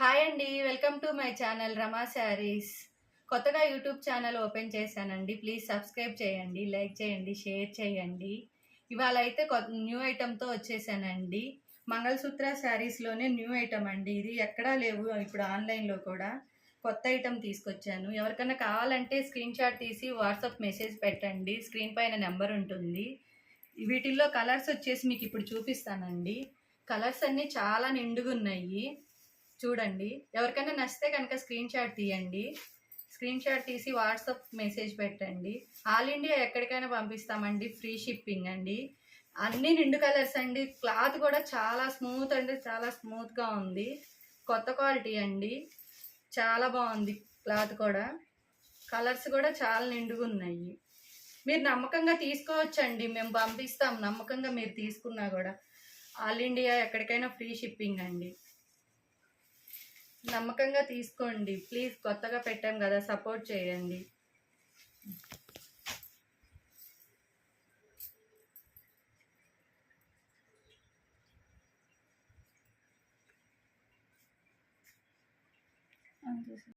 Hi అండి welcome to my channel Rama sarees. కొత్తగా YouTube channel open చేశానండి please subscribe చేయండి లైక్ చేయండి షేర్ చేయండి. ఇవాళ అయితే కొత్త న్యూ ఐటెంతో వచ్చేసానండి. మంగళసూత్ర శారీస్లోనే న్యూ ఐటమ్ అండి ఇది. ఎక్కడా లేవు ఇప్పుడు ఆన్లైన్లో కూడా. కొత్త ఐటెం తీసుకొచ్చాను. ఎవరికైనా కావాలంటే స్క్రీన్ షాట్ తీసి వాట్సాప్ మెసేజ్ పెట్టండి. స్క్రీన్ పైన నెంబర్ ఉంటుంది. వీటిల్లో కలర్స్ వచ్చేసి మీకు ఇప్పుడు చూపిస్తానండి. కలర్స్ అన్నీ చాలా నిండుగా ఉన్నాయి చూడండి. ఎవరికైనా నచ్చితే కనుక స్క్రీన్ షాట్ తీయండి. స్క్రీన్ షాట్ తీసి వాట్సాప్ మెసేజ్ పెట్టండి. ఆల్ ఇండియా ఎక్కడికైనా పంపిస్తామండి. ఫ్రీ షిప్పింగ్ అండి. అన్ని నిండు కలర్స్ అండి. క్లాత్ కూడా చాలా స్మూత్ అంటే చాలా స్మూత్గా ఉంది. కొత్త క్వాలిటీ అండి. చాలా బాగుంది క్లాత్ కూడా. కలర్స్ కూడా చాలా నిండుగా ఉన్నాయి. మీరు నమ్మకంగా తీసుకోవచ్చండి. మేము పంపిస్తాం. నమ్మకంగా మీరు తీసుకున్నా కూడా. ఆల్ ఇండియా ఎక్కడికైనా ఫ్రీ షిప్పింగ్ అండి. నమ్మకంగా తీసుకోండి. ప్లీజ్ కొత్తగా పెట్టాం కదా సపోర్ట్ చేయండి.